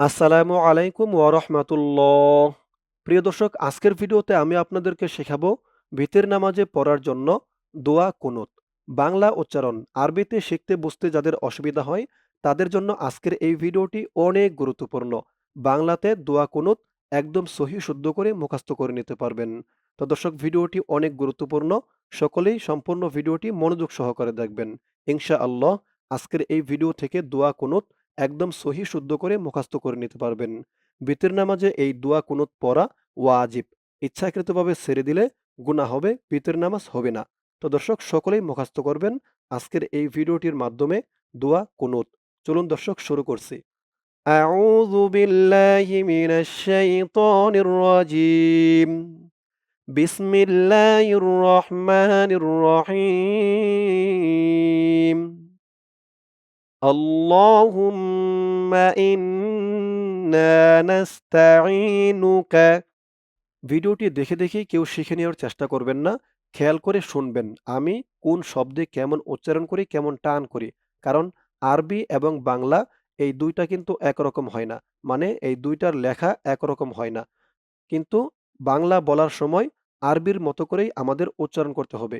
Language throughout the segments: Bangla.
আসসালামু আলাইকুম ওয়ারহমাতুল্লাহ। প্রিয় দর্শক, আজকের ভিডিওতে আমি আপনাদেরকে শেখাবো ভিতের নামাজে পড়ার জন্য দোয়া কুনুত। বাংলা উচ্চারণ আরবিতে শিখতে বুঝতে যাদের অসুবিধা হয় তাদের জন্য আজকের এই ভিডিওটি অনেক গুরুত্বপূর্ণ। বাংলাতে দোয়া কুনুত একদম সহি শুদ্ধ করে মুখস্থ করে নিতে পারবেন। তো দর্শক ভিডিওটি অনেক গুরুত্বপূর্ণ। সকলেই সম্পূর্ণ ভিডিওটি মনোযোগ সহকারে দেখবেন। ইনশাআল্লাহ আজকের এই ভিডিও থেকে দোয়া কুনুত একদম সহি শুদ্ধ করে মুখস্থ করে নিতে পারবেন। বিতির নামাজে এই দোয়া কুনুত পড়া ওয়াজিব। ইচ্ছাকৃতভাবে ছেড়ে দিলে গুনাহ হবে, বিতির নামাজ হবে না। তো দর্শক সকলেই মুখস্থ করবেন আজকের এই ভিডিওটির মাধ্যমে দোয়া কুনুত। চলুন দর্শক শুরু করছি। বিল্লাহি মিনাশ শাইতানির রাজীম। বিসমিল্লাহির রহমানির রহিম। اللهم إنا نستعينك ভিডিওটি দেখে দেখেই কেউ শিখে নেওয়ার চেষ্টা করবেন না খেয়াল করে শুনবেন আমি কোন শব্দে কেমন উচ্চারণ করি কেমন টান করি কারণ আরবি এবং বাংলা এই দুইটা কিন্তু একরকম হয় না মানে এই দুইটার লেখা একরকম হয় না কিন্তু বাংলা বলার সময় আরবির মতো করেই আমাদের উচ্চারণ করতে হবে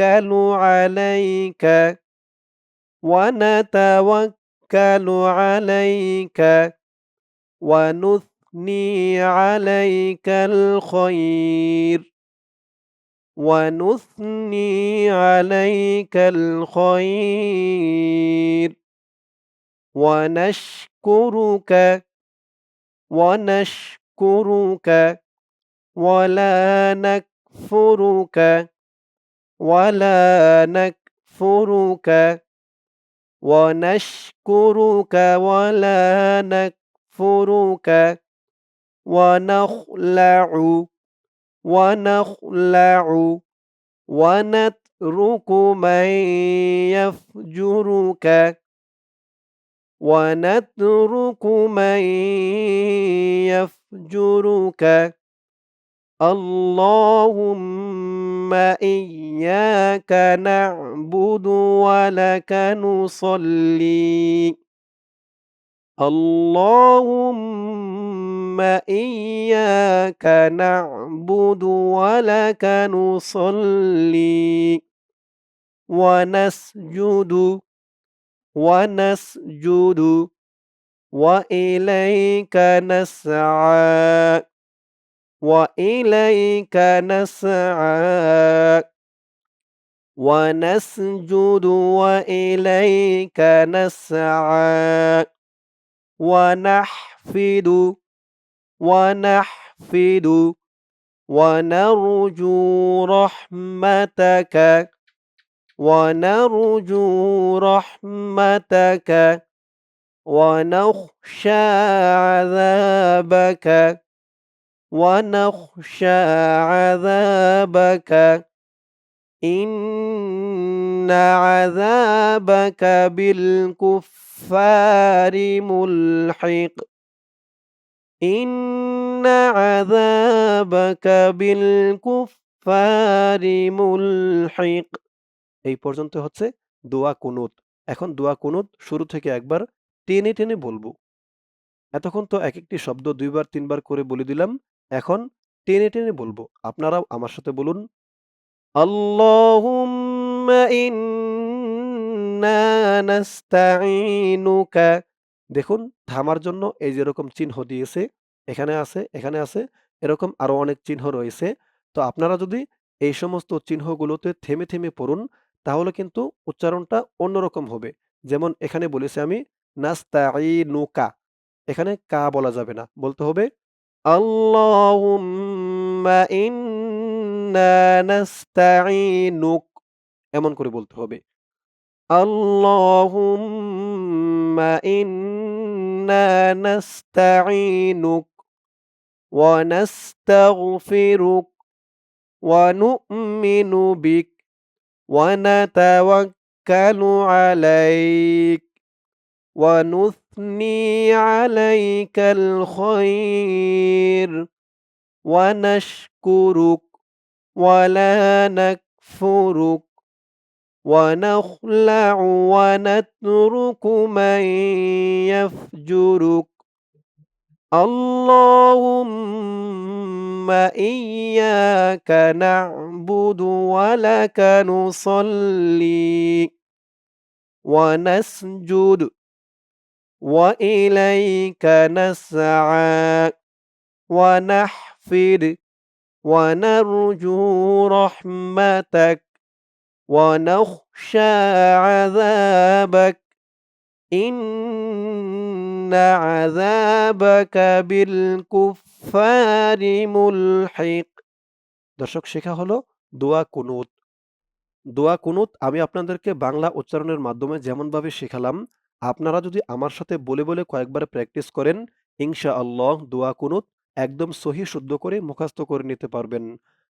نتوكل عليك ونتوكل عليك ونثني عليك الخير ونثني عليك الخير ونشكرك ونشكرك ولا نكفرك ولا نكفرك ونشكرك ولا نكفرك ونخلع ونخلع ونترك من يفجرك ونترك من يفجرك اللهم إياك نعبد ولك نصلي. اللهم إياك نعبد ولك نصلي. ونسجد ونسجد وإليك نسعى. وإليك نسعى. ونسجد وإليك نسعى. ونحفد ونحفد ونرجو رحمتك. ونرجو رحمتك. ونخشى عذابك. ونخشى عذابك إن عذابك بالكفار ملحق إن عذابك بالكفار ملحق এই পর্যন্ত হচ্ছে দোয়া কুনুত এখন দোয়া কুনুত শুরু থেকে একবার টেনে টেনে বলবো এতক্ষণ তো এক একটি শব্দ দুইবার তিনবার করে বলে দিলাম এখন টেনে টেনে বলব, আপনারাও আমার সাথে বলুন দেখুন, থামার জন্য এই যেরকম চিহ্ন দিয়েছে, এখানে আছে এখানে আছে, এরকম আরও অনেক চিহ্ন রয়েছে। তো আপনারা যদি এই সমস্ত চিহ্নগুলোতে থেমে থেমে পড়ুন, তাহলে কিন্তু উচ্চারণটা অন্যরকম হবে। যেমন এখানে বলেছি আমি, নাস্তাঈনুকা। এখানে কা বলা যাবে না, বলতে হবে আল্লাহুম্মা ইন্না নাস্তাঈনুক এমন করে বলতে হবে আল্লাহুম্মা ইন্না নাস্তাঈনুক ونستغفرك ونؤمن بك ونتوكل عليك ونثني عليك الخير ونشكرك ولا نكفرك ونخلع ونترك من يفجرك. اللهم إياك نعبد ولك نصلي ونسجد وإليك نسعى ونحفد ونرجو رحمتك ونخشى عذابك إن عذابك بالكفار ملحق দর্শক শেখা হলো দোয়া কুনুত দোয়া কুনুত আমি আপনাদেরকে বাংলা উচ্চারণের মাধ্যমে যেমনভাবে শেখালাম আপনারা যদি আমার সাথে বলে বলে কয়েকবার প্র্যাকটিস করেন ইনশা আল্লাহ দোয়া কুনুত একদম সহি শুদ্ধ করে মুখস্থ করে নিতে পারবেন।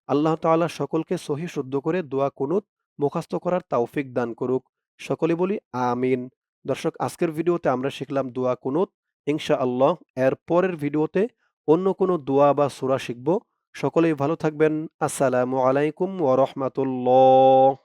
আল্লাহ তাআলা সকলকে সহি শুদ্ধ করে দোয়া কুনুত মুখস্থ করার তাওফিক দান করুক। সকলে বলি আমিন। দর্শক, আজকের ভিডিওতে আমরা শিখলাম দোয়া কুনুত ইনশা আল্লাহ এর পরের ভিডিওতে অন্য কোনো দোয়া বা সূরা শিখব। সকলেই ভালো থাকবেন। আসসালামু আলাইকুম ওয়া রাহমাতুল্লাহ।